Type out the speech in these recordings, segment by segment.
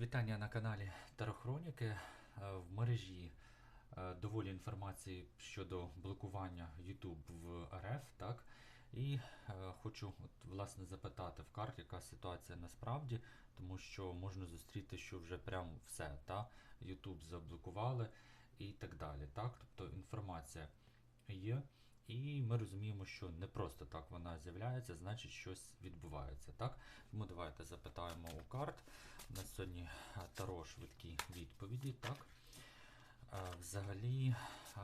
Вітання на каналі Тарохроніки. Е, В мережі е, доволі інформації щодо блокування YouTube в РФ, так? І е, хочу от, власне запитати в карті, яка ситуація насправді, тому що можна зустріти, що вже прям все, та? YouTube заблокували і так далі. Так? Тобто інформація є. І ми розуміємо, що не просто так вона з'являється, значить щось відбувається. Так? Тому давайте запитаємо у карт. У нас сьогодні е, таро швидкі відповіді. Так? Е, Взагалі, е,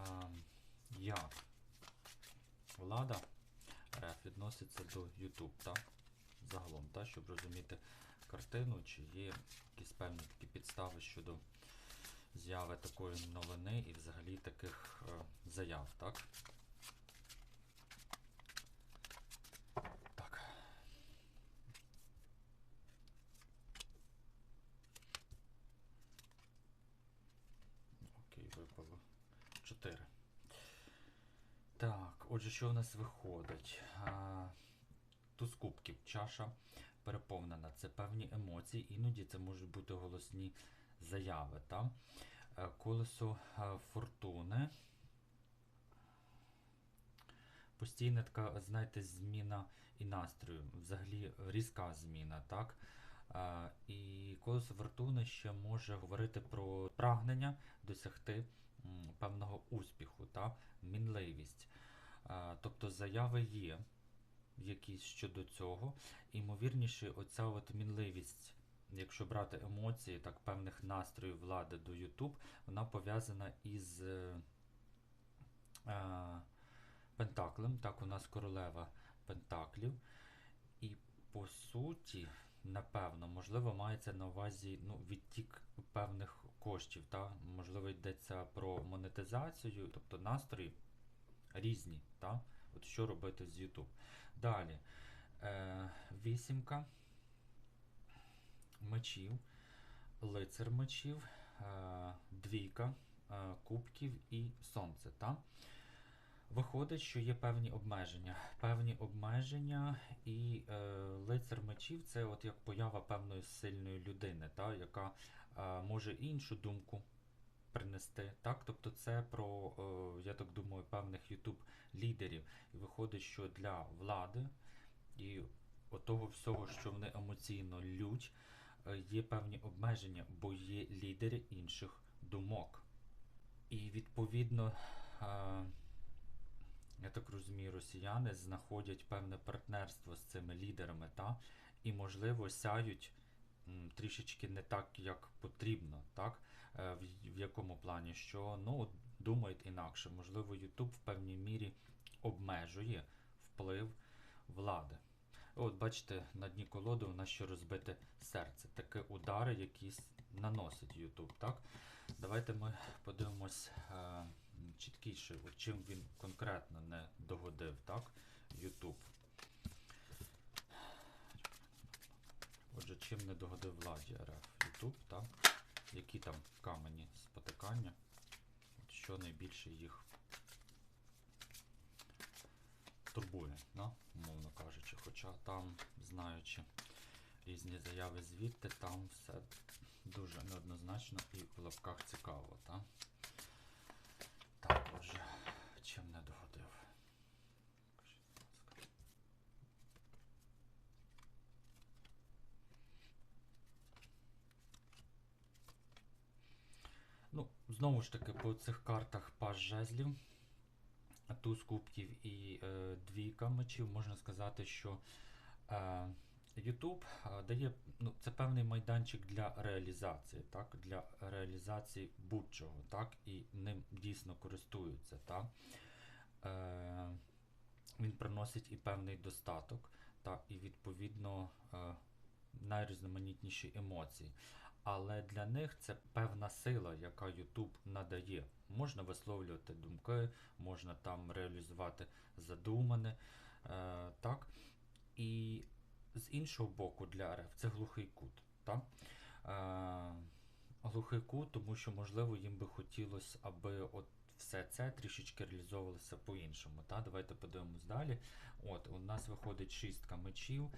як влада відноситься до YouTube, так? Загалом, так? щоб розуміти картину, чи є якісь певні такі підстави щодо з'яви такої новини і взагалі таких заяв. Так. 4. Так, отже, що у нас виходить? А, туз кубків, чаша переповнена. Це певні емоції, іноді це можуть бути голосні заяви. Та? Е, Колесо е, фортуни. Постійна така, знаєте, зміна і настрою, взагалі різка зміна, так? А, і колесо фортуни ще може говорити про прагнення досягти певного успіху, та? мінливість. Тобто заяви є якісь щодо цього. Імовірніше, оця от мінливість, якщо брати емоції, так, певних настроїв влади до YouTube, вона пов'язана із. е, е, Пентаклем. Так, у нас королева Пентаклів. І по суті, напевно, можливо, мається на увазі ну, відтік певних коштів. Та? Можливо, йдеться про монетизацію, тобто настрої різні. Та? От що робити з YouTube. Далі. Е, вісімка мечів, лицар мечів, е, двійка е, кубків і сонце. Та? Виходить, що є певні обмеження. Певні обмеження, і е, лицар мечів це от як поява певної сильної людини, та, яка е, може іншу думку принести. Так? Тобто це про, е, я так думаю, певних YouTube лідерів. І виходить, що для влади і того всього, що вони емоційно лють, е, є певні обмеження, бо є лідери інших думок. І відповідно. Е, я так розумію, росіяни знаходять певне партнерство з цими лідерами, та? і, можливо, сяють м, трішечки не так, як потрібно, так? Е, в, в якому плані, що ну, думають інакше. Можливо, YouTube в певній мірі обмежує вплив влади. От, бачите, на дні колоди у нас ще розбите серце. Такі удари, якісь наносить YouTube. Так? Давайте ми подивимось е, чіткіше, от чим він конкретно не догодив, так? YouTube. Отже, чим не догодив владі РФ YouTube, так? Які там камені спотикання? От що найбільше їх турбує, да? умовно кажучи. Хоча там, знаючи різні заяви звідти, там все дуже неоднозначно і в лапках цікаво. Так, отже, чим не догодив. Скажіть, будь ласка. Ну, знову ж таки, по цих картах паж жезлів, туз кубків і е, двійка мечів, можна сказати, що е, YouTube е, дає ну, це певний майданчик для реалізації, так, для реалізації будь-чого, так, і ним дійсно користуються. Так. Е, він приносить і певний достаток, так, і відповідно е, найрізноманітніші емоції. Але для них це певна сила, яка YouTube надає. Можна висловлювати думки, можна там реалізувати задумане. Е, так. І з іншого боку, для РФ це глухий кут. Так? Е, глухий кут, тому що, можливо, їм би хотілося, аби от все це трішечки реалізовувалося по-іншому. Та? Давайте подивимось далі. От, У нас виходить шістка мечів,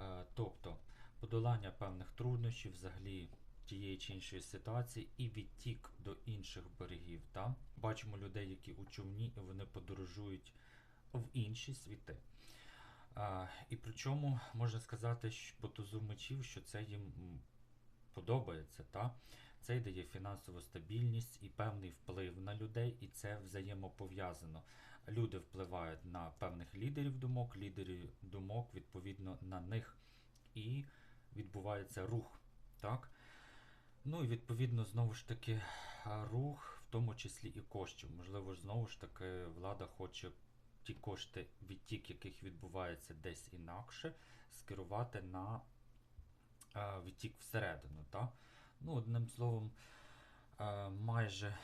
е, тобто подолання певних труднощів, взагалі тієї чи іншої ситуації і відтік до інших берегів. Та? Бачимо людей, які у човні, і вони подорожують в інші світи. А, і причому можна сказати, що по тузу мечів, що це їм подобається. Та? Це дає фінансову стабільність і певний вплив на людей, і це взаємопов'язано. Люди впливають на певних лідерів думок, лідери думок відповідно на них, і відбувається рух. Так? Ну і відповідно, знову ж таки, рух, в тому числі і коштів. Можливо, знову ж таки, влада хоче ті кошти, відтік яких відбувається десь інакше, скерувати на а, відтік всередину. Так? Ну, одним словом, е, майже е,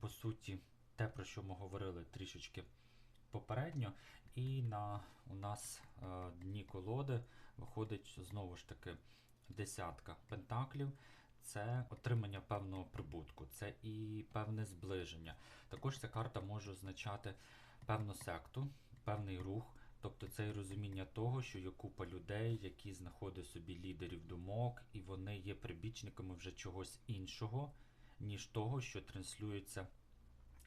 по суті те, про що ми говорили трішечки попередньо. І на у нас е, дні колоди виходить знову ж таки десятка пентаклів. Це отримання певного прибутку, це і певне зближення. Також ця карта може означати певну секту, певний рух. Тобто це і розуміння того, що є купа людей, які знаходять собі лідерів думок, і вони є прибічниками вже чогось іншого, ніж того, що транслюється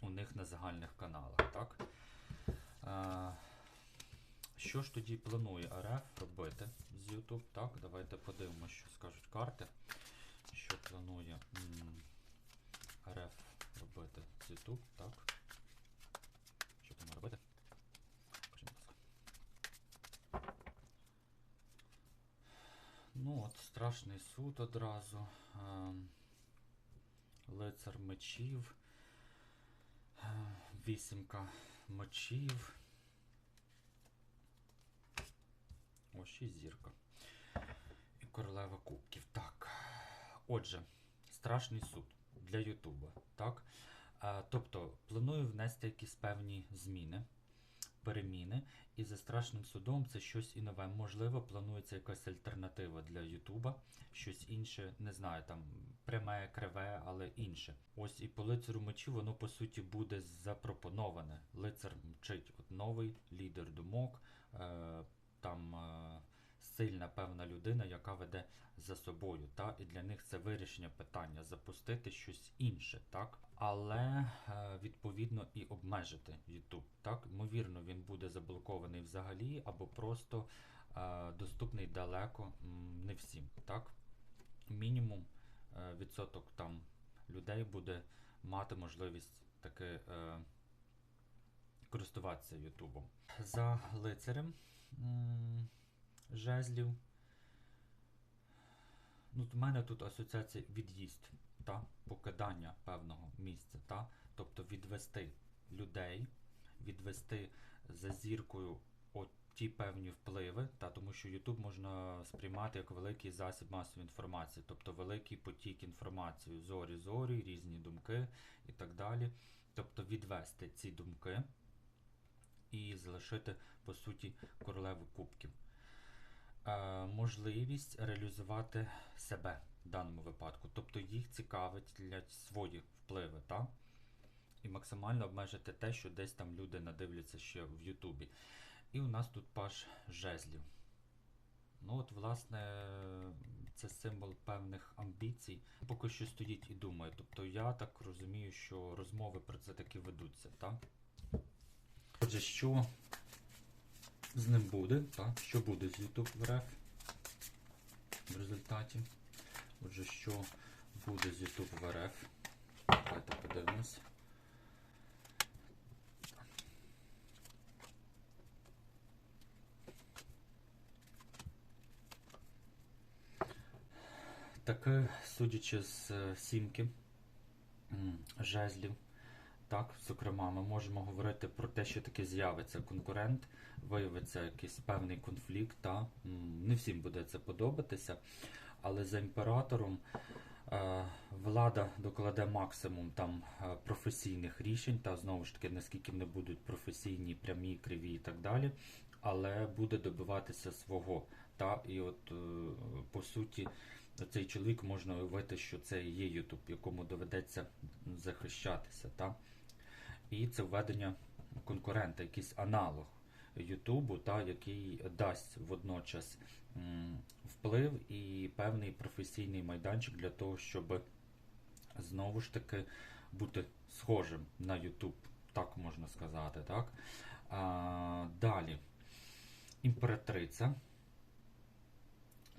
у них на загальних каналах. Так? А, що ж тоді планує РФ робити з YouTube? Так, давайте подивимося, що скажуть карти. Що планує РФ робити з так? Що там робити? Ну от, страшний суд одразу. ем, Лицар мечів. е, Вісімка мечів. О, ще зірка. І королева кубків. Так. Отже, страшний суд для Ютуба. Так? Тобто, планую внести якісь певні зміни, переміни. І за страшним судом це щось і нове. Можливо, планується якась альтернатива для Ютуба, щось інше, не знаю, там пряме, криве, але інше. Ось і по лицарю мечів воно по суті буде запропоноване. Лицар мчить от новий лідер думок, е, там е, сильна певна людина, яка веде за собою. Та? І для них це вирішення питання запустити щось інше, так? але е, відповідно і обмежити YouTube. Так? Ймовірно, він буде заблокований взагалі, або просто е, доступний далеко не всім. Так? Мінімум е, відсоток там людей буде мати можливість таки е, користуватися Ютубом. За лицарем жезлів. Ну, в мене тут асоціація від'їзд, та? покидання певного місця. Та? Тобто відвести людей, відвести за зіркою от ті певні впливи, та? тому що YouTube можна сприймати як великий засіб масової інформації, тобто великий потік інформації, зорі, зорі, різні думки і так далі. Тобто відвести ці думки і залишити, по суті, королеву кубків. Е, можливість реалізувати себе в даному випадку. Тобто їх цікавить для свої впливи, та? і максимально обмежити те, що десь там люди надивляться ще в Ютубі. І у нас тут паш жезлів. Ну от, власне, це символ певних амбіцій. Поки що стоїть і думає. Тобто я так розумію, що розмови про це таки ведуться, так? Отже, що з ним буде, так? Що буде з YouTube в в результаті? Отже, що буде з YouTube в? Давайте подивимось. Таки, судячи з е, сімки жезлів, так, зокрема, ми можемо говорити про те, що таке з'явиться конкурент, виявиться якийсь певний конфлікт. Та? Не всім буде це подобатися, але за імператором е, влада докладе максимум там е, професійних рішень, та знову ж таки, наскільки вони будуть професійні, прямі, криві і так далі, але буде добиватися свого. Та? І от, е, по суті, цей чоловік можна уявити, що це є Ютуб, якому доведеться захищатися. Та? І це введення конкурента, якийсь аналог. Ютубу, та, який дасть водночас вплив і певний професійний майданчик для того, щоб знову ж таки бути схожим на YouTube, так можна сказати. Так? А, далі. Імператриця.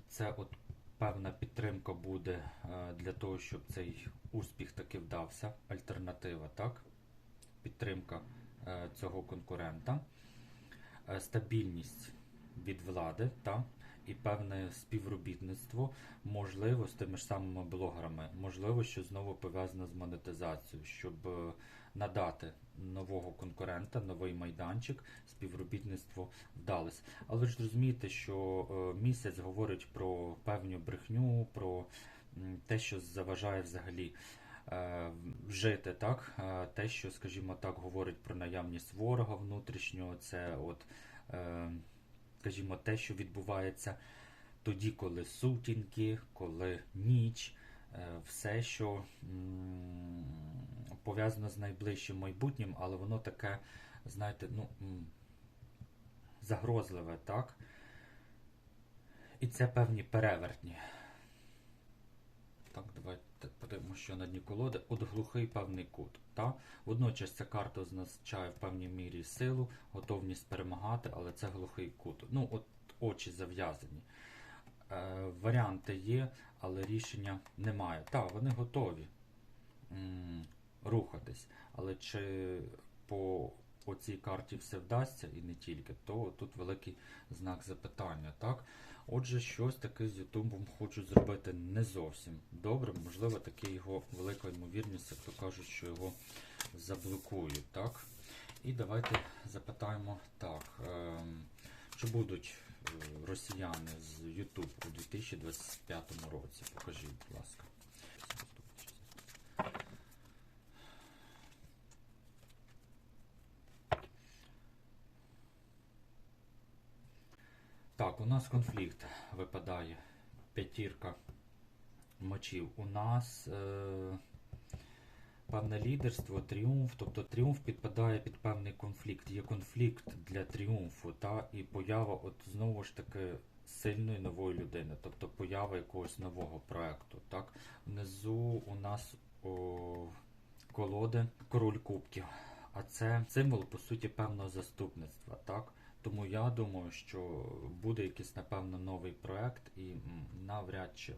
Це от певна підтримка буде е, для того, щоб цей успіх таки вдався. Альтернатива, так? Підтримка е, цього конкурента. Е, Стабільність від влади, так? і певне співробітництво, можливо, з тими ж самими блогерами, можливо, що знову пов'язано з монетизацією, щоб е, надати нового конкурента, новий майданчик, співробітництво вдалося. Але ж розумієте, що місяць говорить про певну брехню, про те, що заважає взагалі. Е, Жити так, Е, те, що, скажімо так, говорить про наявність ворога внутрішнього, це от, е, скажімо, те, що відбувається тоді, коли сутінки, коли ніч, все, що пов'язано з найближчим майбутнім, але воно таке, знаєте, ну, загрозливе, так? І це певні перевертні. Так, давайте подивимося, що на дні колоди. От глухий певний кут. Та? Водночас ця карта означає в певній мірі силу, готовність перемагати, але це глухий кут. Ну, от очі зав'язані. Е, варіанти є, але рішення немає. Так, вони готові м, рухатись. Але чи по оцій карті все вдасться і не тільки, то тут великий знак запитання. Так? Отже, щось таке з Ютубом хочуть зробити не зовсім добре. Можливо, таке його велика ймовірність, як то кажуть, що його заблокують. Так? І давайте запитаємо так. Е чи будуть е, росіяни з YouTube у 2025 році? Покажіть, будь ласка. Так, у нас конфлікт випадає. П'ятірка мочів. У нас е, певне лідерство, тріумф. Тобто тріумф підпадає під певний конфлікт. Є конфлікт для тріумфу, та, і поява, от знову ж таки, сильної нової людини, тобто поява якогось нового проекту. Так? Внизу у нас о, колоди король кубків. А це символ, по суті, певного заступництва. Так? Тому я думаю, що буде якийсь, напевно, новий проект і навряд чи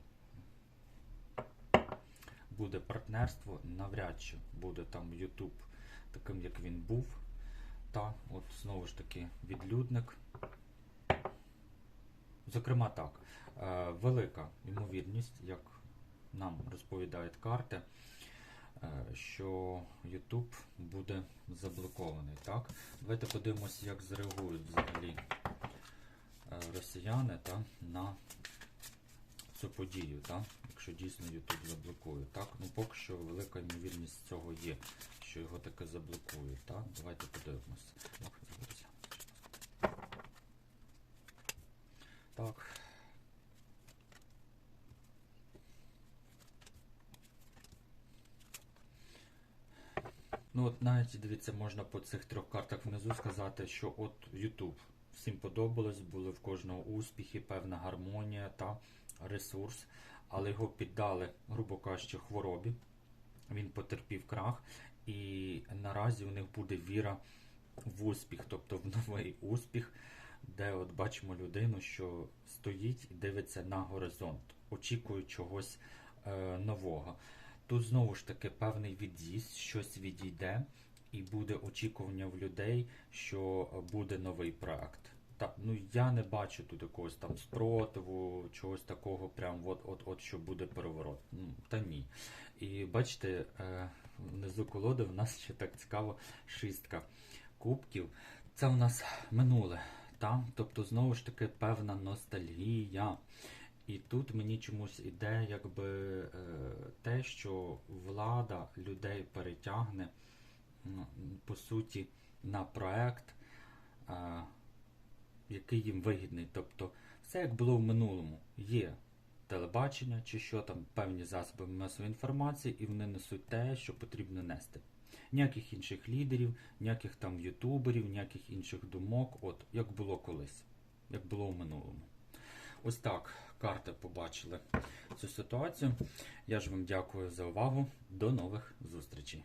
буде партнерство, навряд чи буде там YouTube таким, як він був. Та, от знову ж таки, відлюдник. Зокрема, так, е, велика ймовірність, як нам розповідають карти, що YouTube буде заблокований. Так? Давайте подивимося, як зреагують взагалі е, росіяни та, на цю подію, так? якщо дійсно YouTube заблокує. Так? Ну, поки що велика ймовірність цього є, що його таке заблокують. Так? Давайте подивимося. Ну от навіть дивіться, можна по цих трьох картах внизу сказати, що от YouTube всім подобалось, були в кожного успіхи, певна гармонія та ресурс, але його піддали, грубо кажучи, хворобі. Він потерпів крах, і наразі у них буде віра в успіх, тобто в новий успіх, де от бачимо людину, що стоїть і дивиться на горизонт, очікує чогось е, нового. Тут знову ж таки певний від'їзд, щось відійде, і буде очікування в людей, що буде новий проект. Та, ну я не бачу тут якогось там спротиву, чогось такого, прям от, от, от що буде переворот. Ну, та ні. І бачите, е, внизу колоди в нас ще так цікаво шістка кубків. Це у нас минуле. Та? Тобто, знову ж таки, певна ностальгія. І тут мені чомусь іде якби е, те, що влада людей перетягне по суті на проект, е, який їм вигідний. Тобто, все як було в минулому. Є телебачення чи що там, певні засоби масової інформації, і вони несуть те, що потрібно нести. Ніяких інших лідерів, ніяких там ютуберів, ніяких інших думок, от як було колись, як було в минулому. Ось так карти побачили цю ситуацію. Я ж вам дякую за увагу. До нових зустрічей.